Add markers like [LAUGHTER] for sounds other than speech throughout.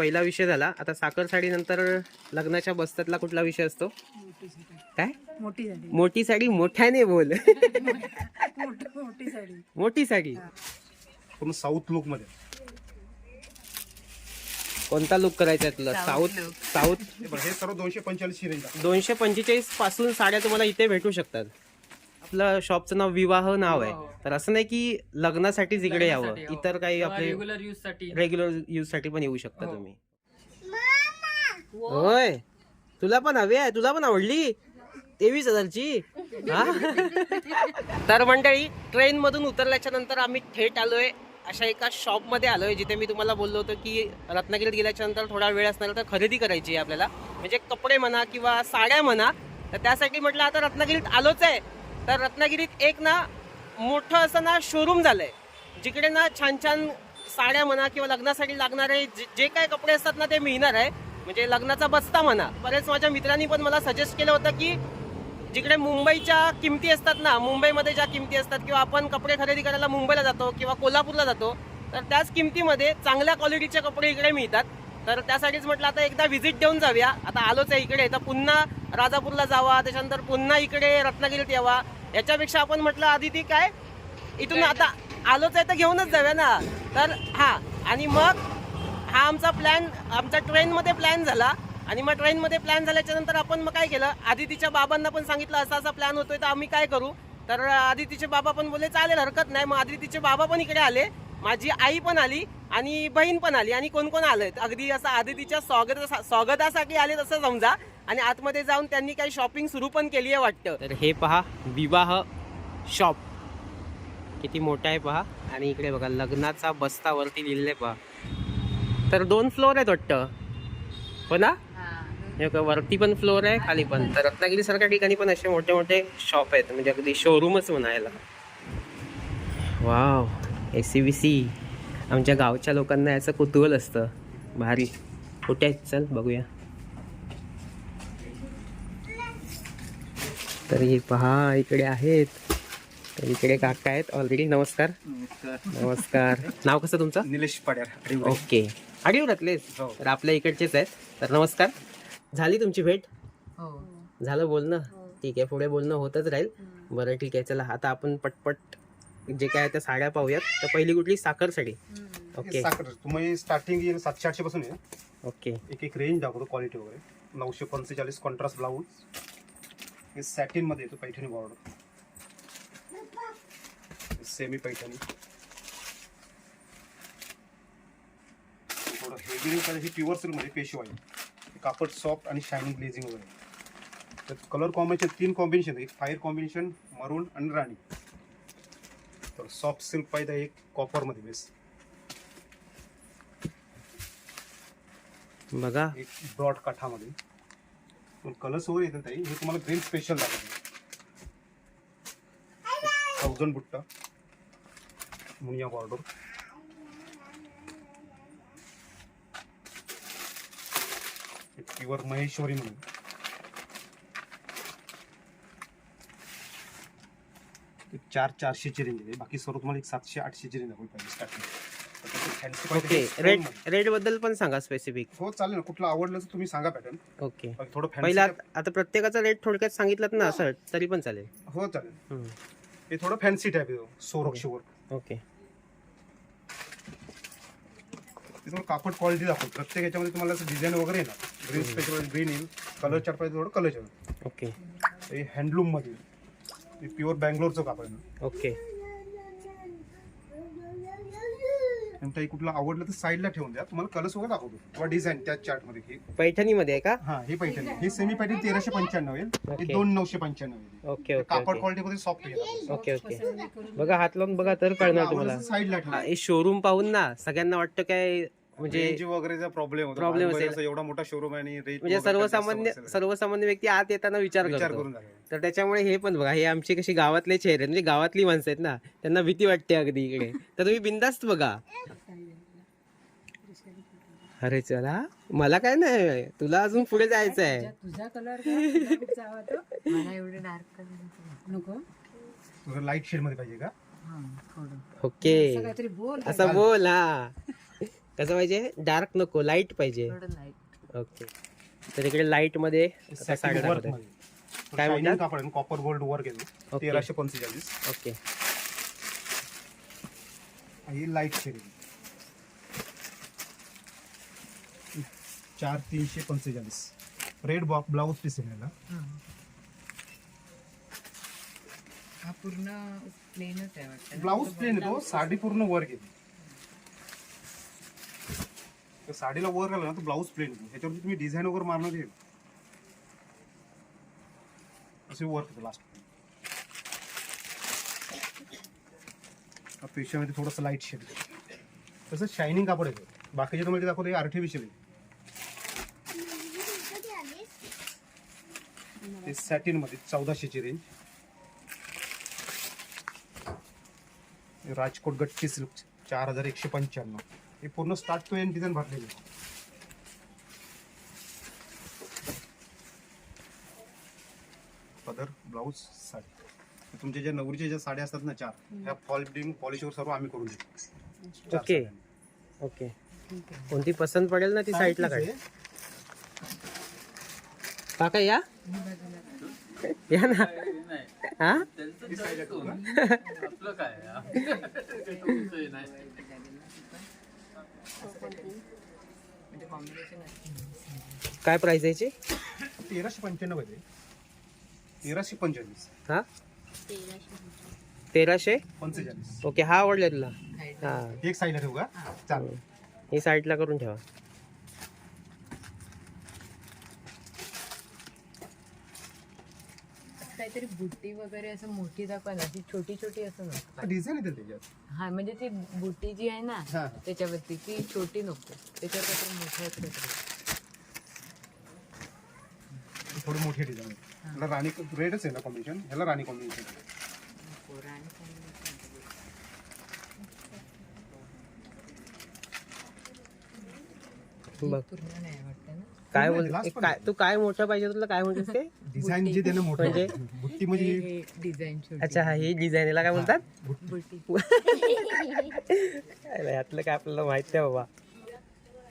पहिला विषय झाला. आता साखर साडी नंतर लग्नाच्या बस्त्यातला कुठला विषय असतो? काय? मोठी झाली मोठी साडी मोठ्याने बोल. [LAUGHS] मोठी मोठी साडी. मोठी साडी. पूर्ण साऊथ लुकमध्ये. कोणता लुक करायचा आहे तुला? साऊथ साऊथ हे हे सर्व दोनशे पंचेचाळीस दोनशे पंचेचाळीसपासून साड्या तुम्हाला इथे भेटू शकतात. आपलं शॉपचं नाव विवाह नाव आहे. तर असं नाही की लग्नासाठीच इकडे यावं. लग्नासाठी, हो. इतर काही आपले रेग्युलर यूजसाठी. रेग्युलर यूजसाठी पण येऊ शकता हो. तुम्ही. होय. तुला पण हवी आहे. तुला पण आवडली? तेवीस हजारची? हा? तर मंडळी ट्रेन मधून उतरल्याच्या नंतर आम्ही थेट आलोय. अशा एका शॉपमध्ये आलोय जिथे मी तुम्हाला बोललो होतो की रत्नागिरीत गेल्याच्यानंतर थोडा वेळ असणार तर खरेदी करायची आहे आपल्याला. म्हणजे कपडे म्हणा किंवा साड्या म्हणा तर त्यासाठी म्हटलं आता रत्नागिरीत आलोच आहे. तर रत्नागिरीत एक ना मोठं असं ना शोरूम झालं आहे जिकडे ना छान छान साड्या म्हणा किंवा लग्नासाठी लागणारे जे जे काय कपडे असतात ना ते मिळणार आहे. म्हणजे लग्नाचा बस्ता म्हणा. बरेच माझ्या मित्रांनी पण मला सजेस्ट केलं होतं की जिकडे मुंबईच्या किमती असतात ना मुंबईमध्ये ज्या किमती असतात किंवा आपण कपडे खरेदी करायला मुंबईला जातो किंवा कोल्हापूरला जातो तर त्याच किमतीमध्ये चांगल्या क्वालिटीचे कपडे इकडे मिळतात. तर त्यासाठीच म्हटलं आता एकदा व्हिजिट देऊन जाऊया. आता आलोच आहे इकडे. तर पुन्हा राजापूरला जावा. त्याच्यानंतर पुन्हा इकडे रत्नागिरीत यावा. याच्यापेक्षा आपण म्हटलं आधी ती काय? इथून आता आलोच आहे तर घेऊनच जाऊया ना. तर हा आणि मग हा आमचा प्लॅन आमचा ट्रेनमध्ये प्लॅन झाला. आणि मग ट्रेनमध्ये प्लॅन झाल्याच्यानंतर आपण मग काय केलं? आदितीच्या बाबांना पण सांगितलं असा असा प्लॅन होतोय तर आम्ही काय करू? तर आदितीचे बाबा पण बोलले चालेल हरकत नाही. मग आदितीचे बाबा पण इकडे आले. माझी आई पण आली आणि बहीण पण आली. आणि कोण कोण आले अगदी असं आदितीच्या स्वागत स्वागतासाठी आले तसं समजा. आणि आतमध्ये जाऊन त्यांनी काही शॉपिंग सुरू पण केली आहे वाटतं. तर हे पहा विवाह शॉप. किती मोठा आहे पहा. आणि इकडे बघा लग्नाचा बस्ता वरती लिहिलेलं आहे पहा. तर दोन फ्लोअर आहेत वाटतं. हो ना? हे वरती पण फ्लोअर आहे खाली पण. तर रत्नागिरी सारख्या ठिकाणी पण असे मोठे मोठे शॉप आहेत. म्हणजे अगदी शोरूमच म्हणायला. Wow A C B C आमच्या गावच्या लोकांना याचं कुतूहल असतं. भारी. कुठे आहेत? चल बघूया. तर हे पहा इकडे आहेत. तर इकडे काका आहेत. ऑलरेडी नमस्कार. नमस्कार. नाव कसं तुमचं? निलेश पाड्यार ओके. आडिवरातलेच हो. तर आपल्या इकडचेच आहेत. तर नमस्कार. झाली तुमची भेट? हो. झालं बोलणं? ठीक आहे. पुढे बोलणं होतच राहील. बरं ठीक आहे. चला आता आपण पटपट जे काय आहे त्या साड्या पाहूयात. तर पहिली कुठली? साखर साडी. ओके. साखर. तुम्ही स्टार्टिंग सातशे आठशे पासून आहे. ओके. एक एक रेंज दाखवतो क्वालिटी वगैरे. नऊशे पंचेचाळीस कॉन्ट्रास्ट ब्लाऊज हे सॅटिनमध्ये येतो पैठणी बॉर्डर सेमी पैठणी. थोडं हेवी रेंज ही प्युअर सिल्कमध्ये पेशवाई हे कापड सॉफ्ट आणि शायनिंग ग्लेझिंग वगैरे तर कलर कॉम्बिनेशन तीन कॉम्बिनेशन एक फायर कॉम्बिनेशन मरून आणि राणी. तर सॉफ्ट सिल्क पाहिजे एक कॉपरमध्ये बेस. बघा. एक ब्रॉड काठामध्ये. पण कलर्स वगैरे येतात ताई. हे तुम्हाला ग्रीन स्पेशल लागेल थाउजंड बुट्टा. मुनिया बॉर्डर प्युअर महेश्वरी म्हणून. चार चारशेची रेंज आहे. बाकी सर्व तुम्हाला एक सातशे आठशेची रेंज दाखवली पाहिजे स्टार्टिंग ओके रेट रेटबद्दल पण सांगा स्पेसिफिक हो चालेल. ना कुठलं आवडलं तर तुम्ही सांगा पॅटर्न ओके. थोडं पहिला फॅन्सी आता प्रत्येकाचा रेट थोडक्यात सांगितलं ना असं तरी पण चालेल. हो चालेल. हम्म. हे थोडं फॅन्सी टाईप आहे सोरक्षी वर्क ओके. ते थोडं कापड क्वालिटी दाखवतो. प्रत्येक याच्यामध्ये तुम्हाला असं डिझाईन वगैरे येणार ग्रीन स्पेशल ग्रीन येईल. कलर चार्ट पाहिजे थोडं कलर ओके. हे हँडलूममध्ये. हे प्युअर बँगलोरचं कापड आहे ना. ओके. आणि काही कुठलं आवडलं तर साईडला ठेवून द्या. तुम्हाला कलर्स वगैरे दाखवतो. किंवा डिझाईन त्या चार्टमध्ये हे पैठणीमध्ये आहे का? हा हे पैठणी. हे सेमी पैठणी तेराशे पंच्याण्णव येईल. हे दोन नऊशे पंच्याण्णव ओके ओके कापड क्वालिटी मध्ये सॉफ्ट येईल ओके ओके बघा हात लावून बघा तर कळणार तुम्हाला. साईडला हा, ठेवा. हे शोरूम पाहून ना सगळ्यांना वाटतं काय म्हणजे वगैरेचा प्रॉब्लेम मुंबईत असेल. असं एवढा मोठा शोरूम आहे आणि म्हणजे सर्वसामान्य. सर्वसामान्य व्यक्ती आत येताना विचार विचार करतो. तर त्याच्यामुळे हे पण बघा हे आमची कशी गावातले चेहरे आहेत, म्हणजे गावातली माणसं आहेत ना त्यांना भीती वाटते अगदी इकडे. तर तुम्ही बिंदास्त बघा. अरे चला मला काय नाही तुला अजून पुढे जायचं आहे. तुझा कलर जावा तो. मला एवढे डार्क कलर नको. तुझं लाइट शेडमध्ये पाहिजे का? हा ओके असं काहीतरी बोल. असं बोल हा. कसं पाहिजे? डार्क नको लाइट पाहिजे. ओके तर इकडे लाइटमध्ये काय म्हणतात? कॉपर गोल्ड वर्क येतो ओके. तेराशे पंचेचाळीस. ओके ही लाइट शेडिंग चार तीनशे पंचेचाळीस. रेड बॉक ब्लाऊज पीस आहे याला. हा. पूर्ण प्लेनच आहे? ब्लाऊज प्लेन येतो साडी पूर्ण वर्क येते तर साडीला वर आलं ना तर ब्लाऊज प्लेन ह्याच्यावर ह्याच्यावरती तुम्ही डिझाईन वगैरे मारणार आहे असे वर्क होतं लास्ट पेशामध्ये थोडंसं लाइट शेड तसं शायनिंग कापड येतं बाकीचे तुम्हाला ते दाखवते आर्टिफिशियल आहे. ते सॅटिनमध्ये चौदाशेची रेंज राजकोट गट्टी सिल्क चार हजार एकशे पंच्याण्णव. हे पूर्ण स्टार्ट टू एंड डिझाईन भरलेली आहे. पदर ब्लाऊज साडी तुमच्या ज्या नवरीच्या ज्या साड्या असतात ना चार ह्या फॉल बिडिंग पॉलिशवर सर्व आम्ही करून देतो चार ओके. साड्या. ओके कोणती पसंत पडेल ना ती साईडला काढ आहे. काका या [LAUGHS] या ना हा. आपलं काय हा? [LAUGHS] तो विषय नाही म्हणजे कॉम्बिनेशन काय प्राइस याची? तेराशे पंच्याण्णव आहे ते. तेराशे पंचेचाळीस. हा? तेराशे पंचेचाळीस. ओके हा आवडला तुला. हा. एक साईडला ठेवू का? चालेल. ही साईडला करून ठेवा. काहीतरी बुट्टी वगैरे असं मोठी दाखवा ना अशी छोटी छोटी असं नको. डिझाईन येते त्याच्यात. हा म्हणजे ती बुट्टी जी आहे ना हा. त्याच्यावरती ती छोटी नको. त्याच्यावर काहीतरी मोठं असलं तरी. थोडी मोठी डिझाईन ह्याला राणी रेडच आहे ना कॉम्बिनेशन ह्याला राणी कॉम्बिनेशन पोरं आणि. बघ. पूर्ण नाही वाटतं ना. काय बोल पण काय तू काय मोठं पाहिजे तुला काय म्हणतेस ते? डिझाईन जे त्यानं मोठं म्हणजे? बुट्टी म्हणजे डिझाईन अच्छा हा ही डिझाईन याला काय बोलतात? बुट्टी. [LAUGHS] अरे, यातलं काय आपल्याला माहीत नाही बाबा.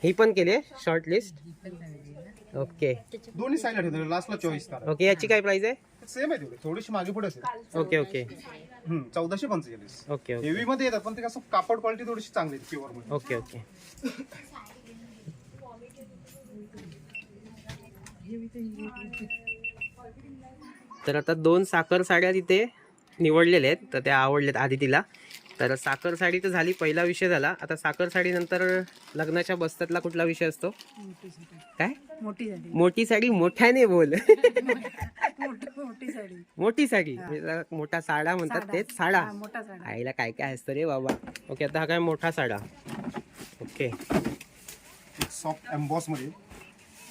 ही पण केली शॉर्ट लिस्ट आहे ओके दोन्ही साईडला ठेवतो लास्टला चॉईस करा. ओके याची काय प्राइस आहे? सेम आहे तेवढे. थोडीशी मागे पुढे असेल. ओके ओके हम्म, चौदाशे पंचेचाळीस. ओके ओके हेवी मध्ये येतात पण ते कसं कापड क्वालिटी थोडीशी चांगली आहे प्युअरमध्ये. ओके ओके [LAUGHS] तर आता दोन साखर साड्या तिथे निवडलेल्या आहेत. तर त्या आवडल्यात आधी तिला तर साखर साडी तर झाली पहिला विषय झाला. आता साखर साडी नंतर लग्नाच्या बस्त्यातला कुठला विषय असतो? मोठी साडी काय? मोठी साडी. मोठी साडी मोठ्याने बोल. मोठी साडी. मोठी साडी म्हणजे मोठा साडा म्हणतात. तेच साडा. हा, मोठा साडा. आईला काय काय असतं रे बाबा. ओके आता हा काय मोठा साडा. ओके. सॉफ्ट एम्बॉसमध्ये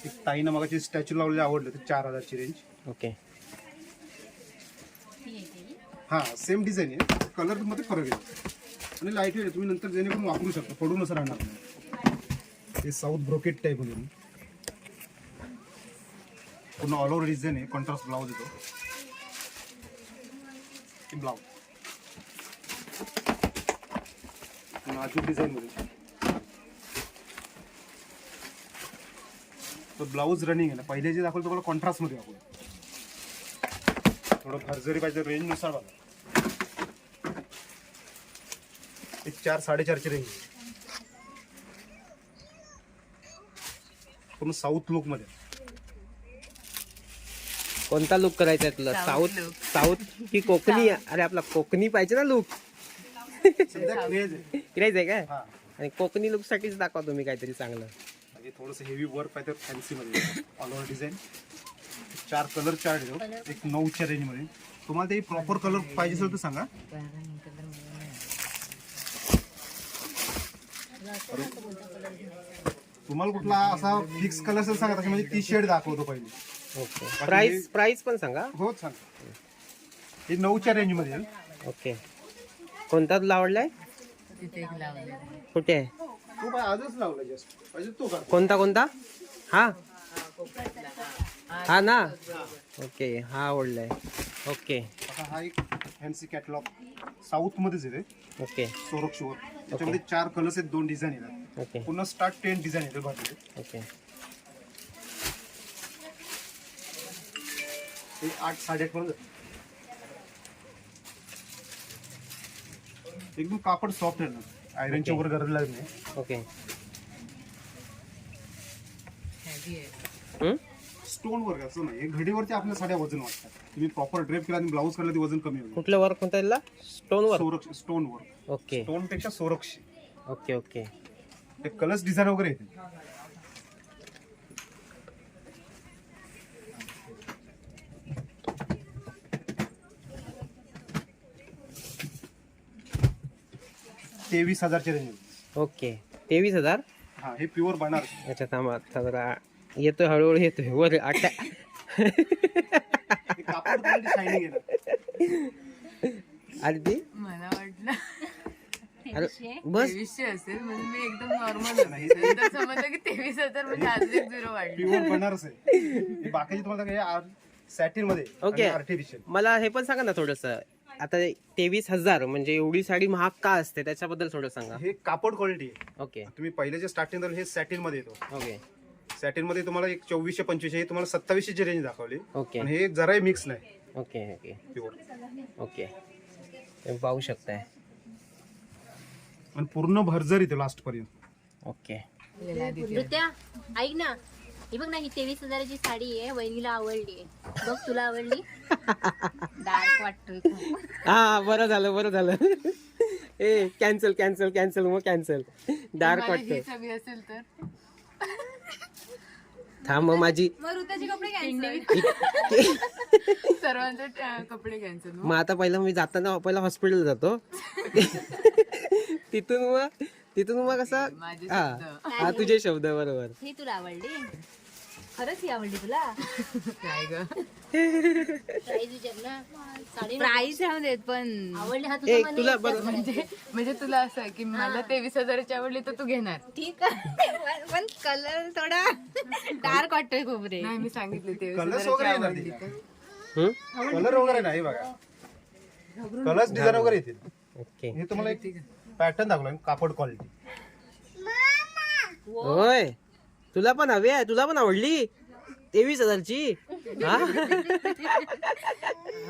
एक ताईनं मगाची स्टॅच्यू लावलेले आवडले ते चार हजारची रेंज ओके. हा सेम डिझाईन आहे. कलरमध्ये फरक आहे. आणि लाइट वेट तुम्ही नंतर जेणेकरून वापरू शकता. पडून असं राहणार नाही. हे साऊथ ब्रोकेट टाईपमध्ये पूर्ण ऑल ओव्हर डिझाईन आहे. कॉन्ट्रास्ट ब्लाऊज येतो. ब्लाऊज नाजूक डिझाईन तो ब्लाऊज रनिंग आहे ना पहिले जे दाखवलं तुम्हाला कॉन्ट्रास्टमध्ये दाखवलं. थोडं भरजरी पाहिजे रेंजनुसार बघा. एक चार साडेचारची रेंज पूर्ण साऊथ लुकमध्ये. कोणता लुक करायचा आहे तुला? साऊथ. साऊथ की कोकणी? अरे आपला कोकणी पाहिजे ना लुक क्रेज आहे. काय? आणि कोकणी लुक साठीच दाखवा तुम्ही काहीतरी चांगलं. म्हणजे थोडंसं हेवी वर्क पाहिजे फॅन्सी मध्ये ऑल ओव्हर डिझाईन चार कलर चार्ट देतो एक नऊच्या रेंजमध्ये. तुम्हाला ते प्रॉपर कलर पाहिजे असेल तर सांगा. तुम्हाला कुठला असा फिक्स कलर असेल सांगा. त्याच्यामध्ये ती शेड दाखवतो पहिले. ओके प्राइस प्राइस पण सांगा. हो सांगा. हे नऊच्या रेंजमध्ये आहे. ओके कोणता तुला आवडलाय तिथे एक लावलेलं कुठे आहे? तो काय आजच लावला जस्ट पाहिजे तो कोणता कोणता? हा? हा ना? ओके हा आवडलाय ओके. आता हा एक फॅन्सी कॅटलॉग साऊथ मध्येच येते ओके. सोरक शिवर त्याच्यामध्ये चार कलर्स आहेत दोन डिझाईन येतात. ओके. पूर्ण स्टार्ट टेन डिझाईन येते भरलेले ओके. आठ साडेआठ पर्यंत. एकदम कापड सॉफ्ट आहे ना. आयरनची. वगैरे गरज लागत नाही. ओके? स्टोन वर्क असं नाही. हे घडीवरती आपल्या साड्या वजन वाटतात तुम्ही प्रॉपर ड्रेप केला आणि ब्लाऊज केला ते वजन कमी होईल. कुठलं वर्क म्हणता येईल स्टोन वर्क सोरक्ष स्टोन वर्क ओके स्टोनपेक्षा सोरक्ष. ओके ओके ते कलर्स डिझाईन वगैरे येते तेवीस हजारचे रेंज ओके. तेवीस हजार हा हे प्युअर बनारस. अच्छा थांबा आता जरा येतोय हळूहळू येतोय. वर आटा हे कापड शायनिंग मला वाटलं. अरे बस. तेवीसशे असेल म्हणजे मी एकदम नॉर्मल नंतर समजलं की तेवीस हजार म्हणजे अजून एक झिरो वाढले. प्युअर बनारस आहे. हे बाकीचे तुम्हाला सॅटिनमध्ये Okay. आर्टिफिशियल मला हे पण सांगा ना थोडस. आता तेवीस हजार म्हणजे एवढी साडी महाग का असते? त्याच्याबद्दल थोडं सांगा. हे कापड क्वालिटी आहे. ओके. तुम्ही पहिले जे स्टार्टिंग हे सॅटिनमध्ये येतो. ओके. सॅटिनमध्ये तुम्हाला एक चोवीसशे पंचवीसशे हे तुम्हाला सत्तावीसशे ची रेंज दाखवली. ओके. पण हे जराही मिक्स नाही. Okay okay. Pure okay. तुम्ही पाहू शकताय. आणि पूर्ण भरजर येते लास्ट पर्यंत. ओके. ऐक ना. ही बघ ना ही तेवीस हजाराची साडी आहे वहिनीला आवडली. बघ तुला आवडली? [LAUGHS] डार्क वाटतोय खूप. हा बरं झालं बरं झालं. [LAUGHS] ए कॅन्सल कॅन्सल कॅन्सल मग कॅन्सल डार्क वाटतं हवी असेल तर. थांब मग माझी सर्वांचे ट- कपडे कॅन्सल मग. आता पहिलं मी जाताना पहिला हॉस्पिटल जातो. तिथून मग तिथून मग कसं हा हा तुझे शब्द बरोबर. ही तुला आवडली? खरंच ही आवडली तुला? काय ग. प्राईस राहून देत पण हा एक तुला. बरं म्हणजे. म्हणजे तुला असं आहे की मला तेवीस हजाराची आवडली तर तू घेणार. ठीक आहे. पण कलर थोडा डार्क वाटतोय खूप रे नाही मी सांगितले तेवीस कलर्स हजाराची वगैरे आवडली येणार तर. हम्म? कलर वगैरे नाही बघा. कलर्स डिझाईन वगैरे येतील. ओके. हे तुम्हाला एक पॅटर्न दाखवला कापड क्वालिटी होय तुला पण हवी आहे तुला पण आवडली? तेवीस हजारची? हा? [LAUGHS]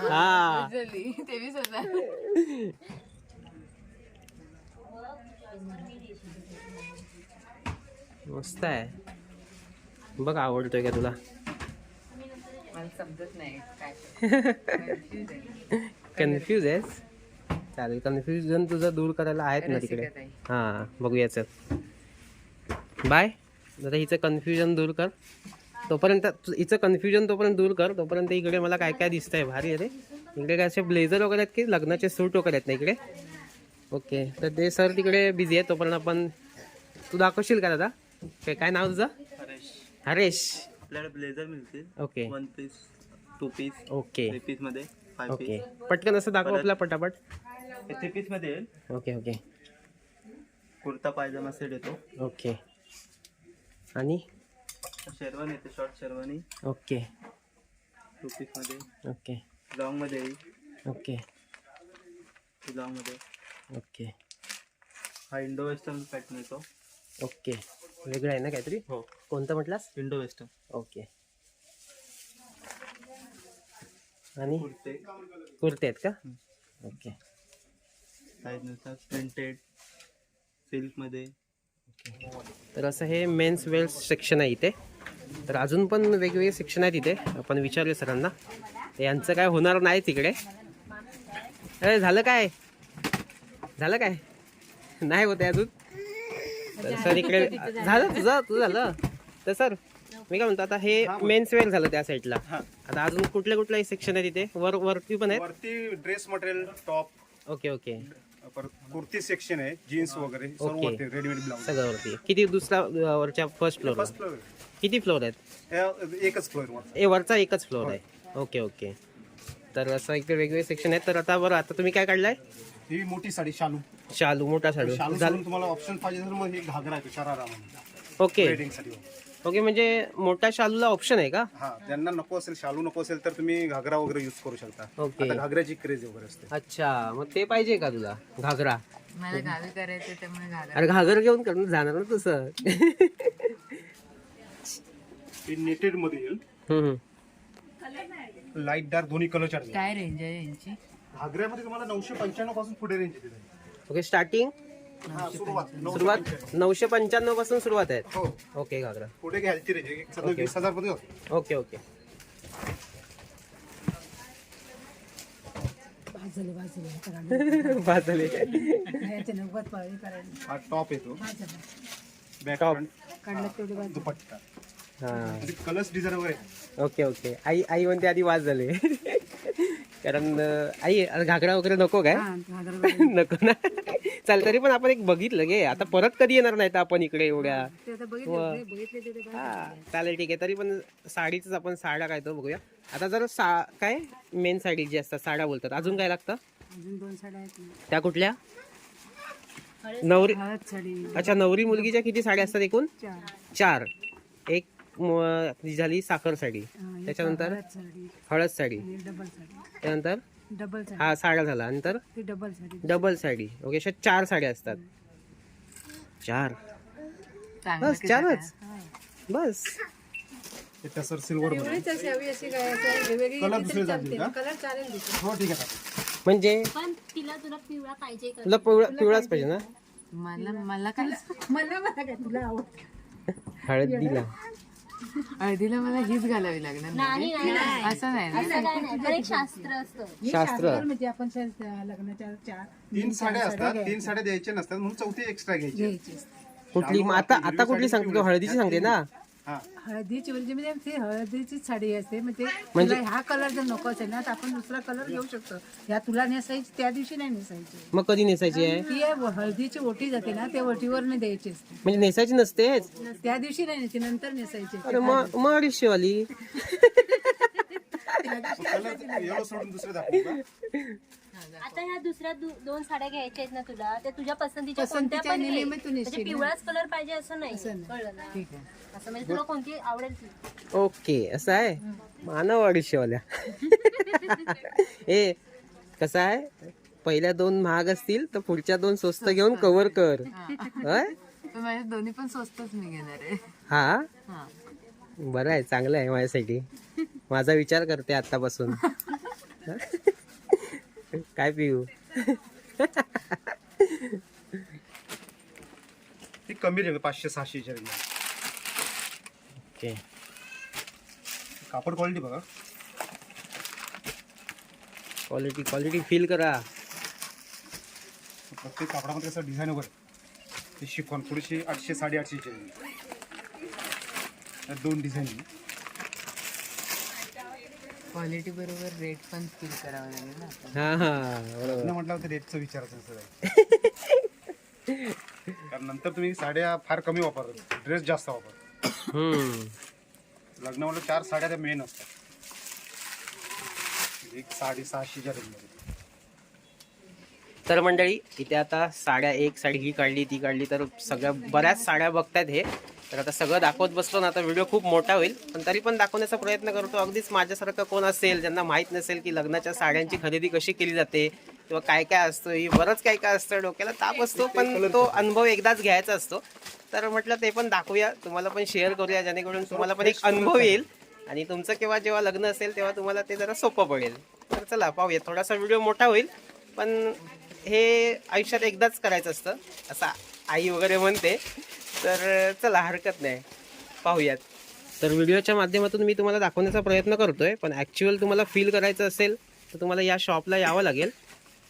हा. तेवीस हजार. मस्त आहे. बघ आवडतोय का तुला? समजत नाही कन्फ्यूज [LAUGHS] आहेस? चालेल कन्फ्युजन तुझं दूर करायला आहेत ना तिकडे. हां बघूया चल. बाय जरा हिचं कन्फ्युजन दूर कर. तोपर्यंत हिचं कन्फ्युजन तोपर्यंत दूर कर. तोपर्यंत इकडे मला काय काय दिसतंय भारी आहे रे इकडे काय असे ब्लेझर वगैरे आहेत की लग्नाचे सूट वगैरे आहेत ना इकडे? ओके तर ते सर तिकडे बिझी आहे तोपर्यंत आपण तू दाखवशील का दादा? काय काय नाव तुझं? हरेश. आपल्याकडे ब्लेझर मिळतील. Okay one piece two piece okay three पीसमध्ये okay पटकन असं दाखव आपला पटापट. Three पीसमध्ये okay okay kurta pyjama set येतो. ओके आणि? शेरवानी येते शॉर्ट शेरवानी. ओके. टू पीसमध्ये ओके. लॉंगमध्ये येईल ओके. लॉंगमध्ये ओके. हा इंडो वेस्टर्न पॅटर्न येतो. ओके. वेगळं आहे ना काहीतरी? हो. कोणतं म्हटलास? Indo western. ओके. आणि? कुर्ते. कुर्ते आहेत का? ओके. साईजनुसार प्रिंटेड सिल्कमध्ये तर असं हे मेन्स वेअर सेक्शन आहे इथे. तर अजून पण वेगवेगळे सेक्शन आहेत इथे. आपण विचारले सरांना. तर यांचं काय होणार नाही तिकडे. अरे झालं काय? झालं काय? नाही होते अजून. तर सर इकडे झालं तुझं? तुझं झालं? तर सर मी काय म्हणतो आता हे मेन्स वेअर झालं त्या साईडला आता अजून कुठल्या कुठल्या सेक्शन आहे तिथे वर वरती पण आहेत? वरती dress material top okay okay. परत कुर्ती सेक्शन आहे जीन्स वगैरे सर्व. वरती रेडीमेड ब्लाउज सगळं वरती किती दुसरा अं, वरच्या फर्स्ट फ्लोअर फर्स्ट फ्लोअर किती फ्लोअर आहेत? एकच फ्लोअर वर. ए वरचा एकच फ्लोअर आहे. Okay okay. तर असं इकडे वेगवेगळे सेक्शन आहेत. तर आता बरं आता तुम्ही काय काढलाय? ही मोठी साडी शालू. शालू मोठा शालू. शालू झालं सोडून तुम्हाला ऑप्शन पाहिजे तर मग हे घागरा आहे शरारा म्हणून. ओके. वेडिंगसाठी ओके म्हणजे मोठ्या शालूला ऑप्शन आहे का? हा ज्यांना नको असेल शालू नको असेल तर तुम्ही घागरा वगैरे युज करू शकता. ओके. आता घागऱ्याची क्रेज वगैरे असते. अच्छा मग ते पाहिजे का तुला? घागरा? मला गावी करायचं त्यामुळे घाला अरे घागर घेऊन कर जाणार ना तसं. नेटेडमध्ये येईल. हम्म, लाइट डार्क दोन्ही कलर चार्ज काय रेंज आहे यांची? घागऱ्यामध्ये तुम्हाला नऊशे पंच्याण्णवपासून पुढे रेंज येते ओके स्टार्टिंग हा, सुरुवात. नऊशे सुरुवात पंच्याण्णव. नऊशे पंच्याण्णवपासून सुरुवात आहे. हो. ओके घागरा. पुढे घ्यायची रेंज. ओके. वीस हजार ओके ओके. भाज झाले भाज झाले करायला. [LAUGHS] बाद झाले याचे नव्वद पाळी करायला. हा टॉप येतो. भाज झाले. Back Top. फ्रंट काढलं तेवढे भाज दुपट्टा. हा. कलर्स डिझाईन वगैरे. आहे. Okay okay. आई आई म्हणते आधी वाज झाले [LAUGHS] कारण आई अरे घागरा वगैरे नको काय. [LAUGHS] नको. ना? चाल तरी पण आपण एक बघितलं गे. आता परत कधी येणार नाही तर आपण इकडे एवढ्या? हा चालेल ठीक आहे. तरी पण साडीच आपण साड्या काय तो बघूया. आता जर सा काय? मेन साडी जी असतात साड्या बोलतात. अजून काय लागतं. त्या कुठल्या? नवरी अच्छा नवरी मुलगीच्या किती साड्या असतात एकूण? चार. एक झाली साखर साडी. त्याच्यानंतर हळद साडी. हळद डबल त्यानंतर डबल साडी. हा साड्या झाला. नंतर double sari. Double sari. Okay अशा चार साड्या असतात. चार. चांगलं बस चारच. बस. ते टसर सिल्वर. हो ठीक आहे म्हणजे? पण तिला तुला पिवळा पाहिजे का? तुला पिवळा पिवळाच पाहिजे ना? मला मला काय मला मला काय तुला आवड हळदीला हळदीला मला हीच घालावी लागणार नाही नाही नाही. असं नाही ना? असं काय नाही. पण एक शास्त्र असतं. हे शास्त्र. शास्त्र म्हणजे आपण शा- लग्नाच्या चार तीन साड्या असतात तीन साड्या द्यायच्या नसतात म्हणून चौथी एक्स्ट्रा घ्यायची. कुठली मग आता आता कुठली सांगते? तू हळदीची सांगते ना? हळदीची म्हणजे म्हणजे ती हळदीचीच साडी असते. म्हणजे तुला हा कलर जर नको असेल ना तर आपण दुसरा कलर घेऊ शकतो. या तुला नेसायची त्या दिवशी नाही नेसायची. मग कधी नेसायची आहे? ती आहे हळदीची ओटी जाते ना त्या ओटीवर नाही द्यायची असते. म्हणजे नेसायची नसतेच? त्या दिवशी नाही नेसायची नंतर नेसायची. अरे मग मग अडीचशे वाली [LAUGHS] येलो सोडून दुसरे दाखवू का? आता ह्या दुसऱ्या दु- दोन साड्या घ्यायच्या आहेत ना तुला त्या तुझ्या पसंतीच्या कोणत्या पसंतीच्या पण घे. म्हणजे ना. पिवळाच कलर पाहिजे असं नाही असं नाही. कळलं ना? ठीक आहे. असं म्हणजे तुला कोणती आवडेल ती? ओके असं आहे? मानव अडीचशे वाल्या [LAUGHS] ए कसं आहे? पहिल्या दोन महाग असतील तर पुढच्या दोन स्वस्त घेऊन कव्हर कर. होय? [LAUGHS] पण माझ्या दोन्ही पण स्वस्तच मी घेणार आहे. हा? हा. बरं आहे चांगलं आहे माझ्यासाठी. माझा विचार करते आतापासून. [LAUGHS] काय पिऊ? ती कमी रेंज पाचशे सहाशेच्या रेंज. ओके. कापड क्वालिटी बघा. क्वालिटी क्वालिटी फील करा. प्रत्येक कापडामध्ये कसं डिझाईन वगैरे. ते शिफॉन थोडीशी आठशे साडे आठशेची रेंज दोन डिझाईन क्वालिटी बरोबर रेट पण फील करावा लागेल ना. हा हा बरोबर. म्हटलं होतं रेटचं कारण नंतर तुम्ही साड्या फार कमी वापरता. ड्रेस जास्त वापरता. हम्म. लग्नामध्ये चार साड्या त्या मेन असतात. एक साडे सहाशेच्या रेंजमध्ये तर मंडळी इथे आता साड्या एक साडी ही काढली ती काढली तर सगळ्या बऱ्याच साड्या बघतायत हे. तर आता सगळं दाखवत बसलो ना आता व्हिडिओ खूप मोठा होईल. पण तरी पण दाखवण्याचा प्रयत्न करतो. अगदीच माझ्यासारखं कोण असेल ज्यांना माहीत नसेल की लग्नाच्या साड्यांची खरेदी कशी केली जाते किंवा काय काय असतं ही बरंच काय काय असतं डोक्याला ताप असतो पण तो अनुभव एकदाच घ्यायचा असतो. तर म्हटलं ते पण दाखवूया. तुम्हाला पण शेअर करूया जेणेकरून तुम्हाला पण एक अनुभव येईल. आणि तुमचं केव्हा जेव्हा लग्न असेल तेव्हा तुम्हाला ते जरा सोपं पडेल. तर चला पाहूया. थोडासा व्हिडिओ मोठा होईल पण हे आयुष्यात एकदाच करायचं असतं असं आई वगैरे म्हणते. तर चला हरकत नाही. पाहूयात. तर व्हिडिओच्या माध्यमातून मी तुम्हाला दाखवण्याचा प्रयत्न करतोय पण ॲक्च्युअल तुम्हाला फील करायचं असेल तर तुम्हाला या शॉपला यावं लागेल.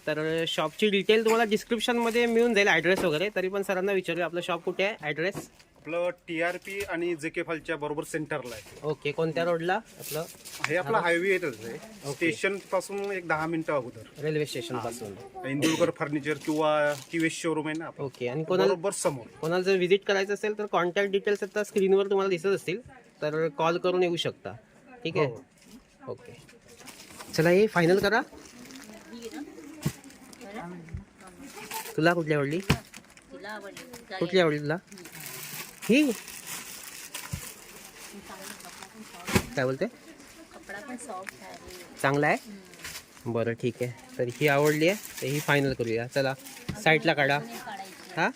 तर शॉपची डिटेल तुम्हाला डिस्क्रिप्शनमध्ये मिळून जाईल ॲड्रेस वगैरे तरी पण सरांना विचारूया आपलं शॉप कुठे आहे ॲड्रेस आपलं टी आर पी आणि जे के फालच्या बरोबर सेंटरला आहे. ओके कोणत्या रोडला आपलं? हे आपला हायवे येतच आहे. स्टेशनपासून एक दहा मिनिटं अगोदर. रेल्वे स्टेशनपासून इंदुरकर फर्निचर किंवा टीव्हीएस शोरूम आहे ना आपलं. ओके आणि कोणाला बरोबर समोर. कोणाला जर व्हिजिट करायचं असेल तर कॉन्टॅक्ट डिटेल्स आता स्क्रीनवर तुम्हाला दिसत असतील तर कॉल करून येऊ शकता. ठीक आहे? ओके. चला हे फायनल करा. तुला कुठली आवडली? तिला आवडली. कुठली आवडली तुला? ही काय बोलते? कपडा पण सॉफ्ट आहे चांगला आहे बरं ठीक आहे तर ही आवडली आहे तर ही फायनल करूया. चला साईडला काढा. हा?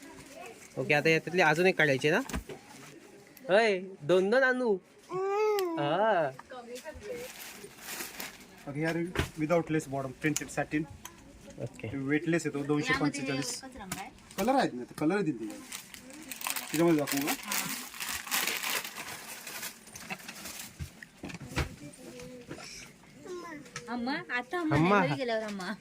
ओके आता याच्यातली अजून एक काढायची ना? अय दोन दोन आणू हा. हे without lace bottom printed satin okay weightless येतो दोनशे पंचेचाळीस. एकच रंग आहे. कलर आहेत ना कलर तिला त्याच्यामध्ये दाखवू का अम्मा आता अम्मा. अम्मा. घरी गेल्यावर अम्मा.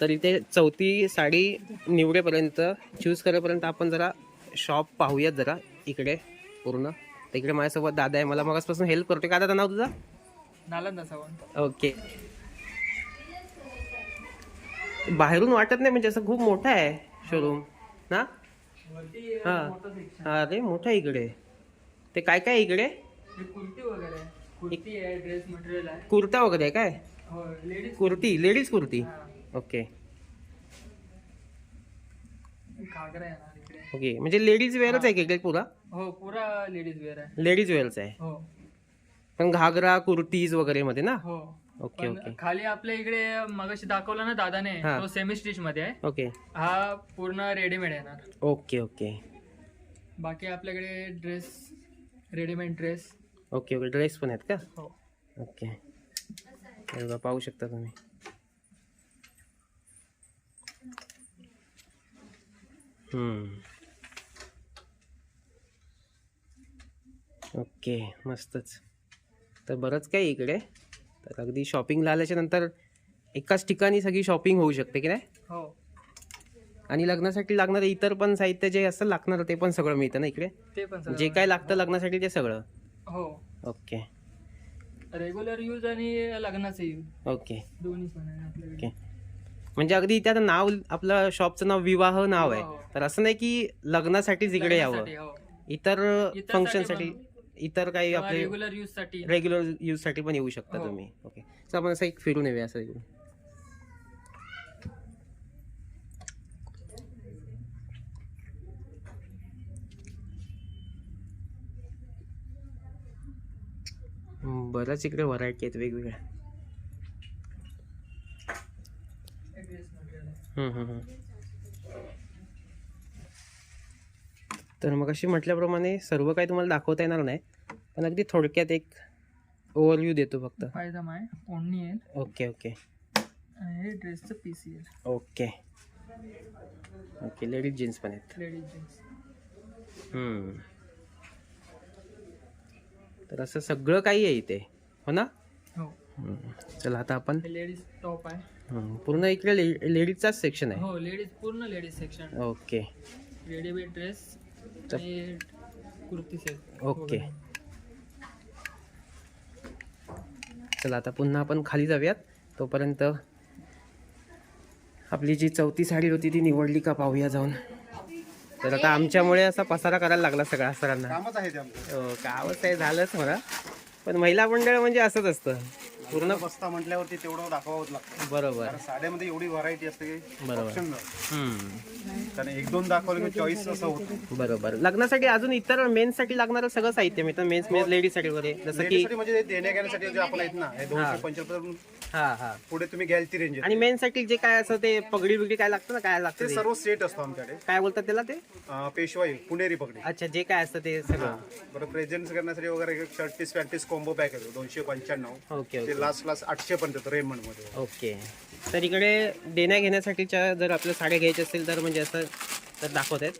तर इथे चौथी साडी निवडेपर्यंत चूज करेपर्यंत आपण जरा शॉप पाहूयात जरा इकडे पूर्ण. तर इकडे माझ्यासोबत दादा आहे. मला मगासपासून हेल्प करते का दादा नाव तुझं? नालंदा सावंत. ओके बाहेरून वाटत नाही म्हणजे असं खूप मोठा आहे शोरूम ना? हा. अरे मोठा इकडे. ते काय काय इकडे? कुर्ती वगैरे. आहे. कुर्ती आहे ड्रेस मटेरियल आहे. कुर्ता वगैरे आहे काय? हो ladies kurti ladies kurti. Okay. Okay म्हणजे लेडीज वेअरच आहे का पुरा? हो पुरा लेडीज वेअर आहे. लेडीज वेअरच आहे. हो. पण घागरा कुर्तीज वगैरे मध्ये ना? हो. ओके पण ओके. खाली आपल्या इकडे मगाशी दाखवला ना दादाने हा. तो सेमी स्टिच मध्ये आहे. ओके. हा पूर्ण रेडीमेड येणार ओके ओके. बाकी आपल्याकडे dress readymade dress okay okay. Dress पण आहेत का? हो. ओके. हे बघा पाहू शकता तुम्ही. हम्म. ओके मस्तच. तर बरंच काय आहे इकडे? तर अगदी शॉपिंगला आल्याच्यानंतर एकाच ठिकाणी सगळी शॉपिंग होऊ शकते की नाही? हो. आणि लग्नासाठी लागणारं इतर पण साहित्य जे असं लागणार ते पण सगळं मिळतं ना इकडे? ते पण सगळं जे काय लागतं लग्नासाठी ते सगळं. हो. ओके. रेग्युलर यूज आणि लग्नाचे यूज ओके. दोन्ही पण आहे आपल्याकडे. ओके. म्हणजे अगदी इथे आता नाव आपलं शॉपचं नाव विवाह नाव आहे. हो. तर असं नाही की लग्नासाठीच इकडे यावं. लग्नासाठी, हो. इतर फंक्शनसाठी साठी इतर काही आपले रेग्युलर यूजसाठी. रेग्युलर यूजसाठी पण येऊ शकता हो. तुम्ही. ओके तर आपण असं एक फिरून येऊया असं. इकडून हम्म, बऱ्याच इकडे व्हरायटी आहेत वेगवेगळ्या. हम्म. तर मग अशी म्हटल्याप्रमाणे सर्व काही तुम्हाला दाखवता येणार नाही. पण अगदी थोडक्यात एक ओव्हरव्ह्यू देतो फक्त. पायजामा आहे ओढणी आहे. Okay okay. आणि हे ड्रेसचं पीस येईल ओके. ओके लेडीज जीन्स पण आहेत. लेडीज जीन्स हम्म. तर असं सगळं काही आहे इथे. हो ना? हो. हम्म. चला आता आपण हे लेडीज टॉप आहे. हम्म, पूर्ण इकडे ले लेडीजचाच सेक्शन आहे. हो लेडीज पूर्ण ladies section okay. Readymade dress आणि कुर्ती सेट ओके. चला आता पुन्हा आपण खाली जाऊयात. तोपर्यंत आपली जी चौथी साडी होती ती निवडली का पाहूया जाऊन. तर आता आमच्यामुळे असा पसारा करायला लागला सगळ्या सरांना. कामच आहे हो आहे झालंच म्हणा. पण महिला मंडळ म्हणजे असंच असतं. पूर्ण बसता म्हटल्यावरती तेवढं दाखवावंच लागतं. बरोबर. कारण साड्यामध्ये एवढी व्हरायटी असते की बरोबर. option नसतं. हम्म. त्याने एक दोन दाखवले की चॉईस असं होतं. बरोबर. लग्नासाठी अजून इतर मेन्ससाठी लागणारं सगळं साहित्य मिळतं. मेन्स मेन्स लेडीजसाठी वगैरे. जसं की लेडीजसाठी म्हणजे देण्या घेण्यासाठी जे आपण आहेत ना हे दोनशे पंच्याहत्तर हा हा. पुढे तुम्ही घ्याल ती रेंज आणि मेन्ससाठी जे काय असं ते पगडी बिगडी काय लागतं ना? काय लागतं ते ते? सर्व सेट असतो आमच्याकडे. काय बोलतात त्याला ते? अं, पेशवाई पुणेरी पगडी. अच्छा जे काय असतं ते सगळं. बरं प्रेझेंट करण्यासाठी वगैरे shirt piece pant piece combo pack येतो. दोनशे पंच्याण्णव. ओके ते ओके लास्ट लास्ट आठशे येतो रेमंडमध्ये ओके. तर इकडे देण्या घेण्यासाठीच्या जर आपल्या साड्या घ्यायच्या असतील तर म्हणजे असं तर दाखवत आहेत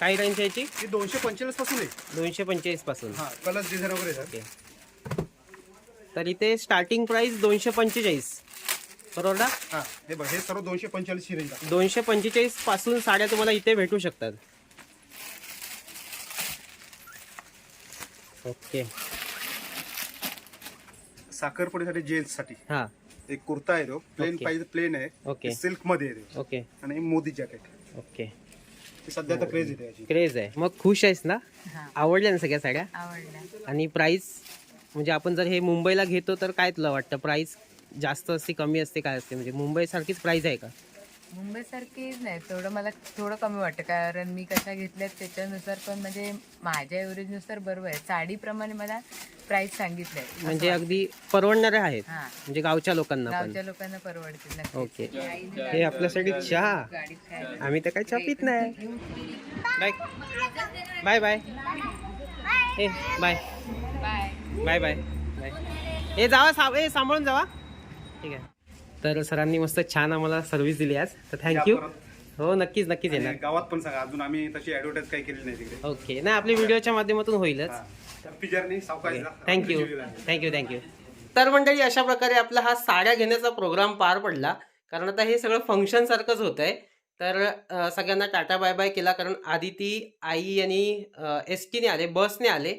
काही रेंज याची? ही दोनशे पंचेचाळीसपासून आहे. दोनशे पंचेचाळीसपासून. हा कलर डिझाईन वगैरे येतात. ओके. तर इथे स्टार्टिंग प्राइस दोनशे पंचेचाळीस. बरोबर ना? हा हे बघ हे सर्व दोनशे पंचेचाळीस रेंज आहे. दोनशे पंचेचाळीसपासून साड्या तुम्हाला इथे भेटू शकतात. ओके. साखरपुडीसाठी जेंट्ससाठी हा. एक कुर्ता आहे तो. प्लेन. पाहिजे प्लेन आहे. ओके. सिल्कमध्ये आहे ओके. आणि मोदी जॅकेट ओके सध्या तर क्रेज येते याची. क्रेज आहे. मग खुश आहेस ना? हा. आवडल्या ना सगळ्या साड्या? आणि प्राइस म्हणजे आपण जर हे मुंबईला घेतो तर काय तुला वाटतं? प्राइस जास्त असते कमी असते काय असते? म्हणजे मुंबई सारखीच प्राइस आहे का? मुंबई सारखीच नाही थोडं मला थोडं कमी वाटतं. कारण मी कशा घेतल्यात त्याच्यानुसार पण म्हणजे माझ्या एव्हरेजनुसार बरोबर आहे. साडीप्रमाणे मला प्राइस सांगितलंय. असं म्हणजे. अगदी परवडणारे आहेत. हा. म्हणजे गावच्या लोकांना पण. गावच्या लोकांना परवडतील नक्की ओके. हे आपल्यासाठी चहा. गाडीत खायला आम्ही तर काही चहा पित नाही. बाय. Bye bye. ए bye. Bye. Bye bye. Bye. हे जावा सा ए सांभाळून जावा. ठीक आहे. तर सरांनी मस्त छान आम्हाला सर्व्हिस दिली आज. तर थँक्यू. हो नक्कीच नक्कीच येणार. गावात पण सांगा अजून आम्ही तशी ऍडव्हर्टाईज काही केली नाही तिकडे. ओके नाही आपल्या व्हिडिओच्या माध्यमातून होईलच. थँक्यू थँक्यू थँक्यू तर मंडळी अशा प्रकारे आपला हा साड्या घेण्याचा प्रोग्राम पार पडला. कारण आता हे सगळं फंक्शन सारखंच होत आहे तर सगळ्यांना टाटा बाय बाय केला. कारण आधी ती आई आणि एस टीने आले बसने आले.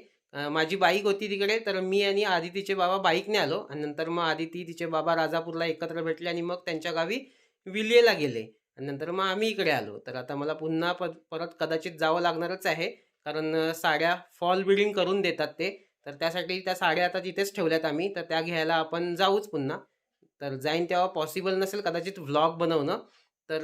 माझी बाईक होती तिकडे तर मी आणि आदितीचे बाबा बाईकने आलो. आणि नंतर मग आदिती तिचे बाबा राजापूरला एकत्र भेटले आणि मग त्यांच्या गावी विलेला गेले. आणि नंतर मग आम्ही इकडे आलो. तर आता मला पुन्हा प परत कदाचित जावं लागणारच आहे. कारण साड्या फॉल बिल्डिंग करून देतात ते. तर त्यासाठी त्या साड्या आता तिथेच ठेवल्यात आम्ही. तर त्या घ्यायला आपण जाऊच पुन्हा. तर जाईन तेव्हा पॉसिबल नसेल कदाचित व्लॉग बनवणं. तर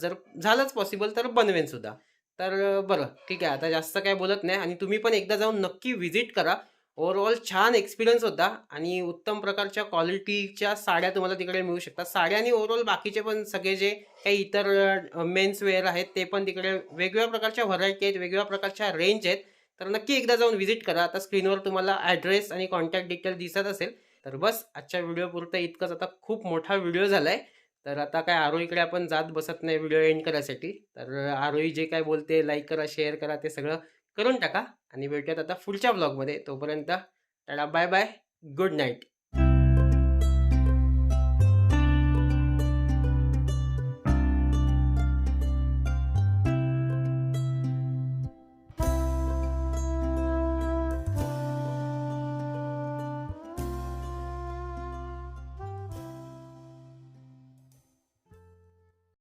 जर झालंच पॉसिबल तर बनवेन सुद्धा. तर बरं ठीक आहे. आता जास्त काय बोलत नाही. आणि तुम्ही पण एकदा जाऊन नक्की व्हिजिट करा. ओव्हरऑल छान एक्सपिरियन्स होता. आणि उत्तम प्रकारच्या क्वालिटीच्या साड्या तुम्हाला तिकडे मिळू शकतात. साड्या आणि ओव्हरऑल बाकीचे पण सगळे जे काही इतर मेन्स वेअर आहेत ते पण तिकडे वेगवेगळ्या प्रकारच्या व्हरायटी आहेत वेगवेगळ्या प्रकारच्या रेंज आहेत. तर नक्की एकदा जाऊन व्हिजिट करा. आता स्क्रीनवर तुम्हाला ॲड्रेस आणि कॉन्टॅक्ट डिटेल दिसत असेल. तर बस आजच्या व्हिडिओपुरतं इतकंच. आता खूप मोठा व्हिडिओ झाला आहे तर आता काय आरोहीकडे आपण जात बसत नाही व्हिडिओ एंड करायसाठी. तर आरोही जे काय बोलते लाईक करा शेअर करा ते सगळं करून टाका. आणि भेटूयात आता पुढच्या ब्लॉगमध्ये तोपर्यंत tata bye bye good night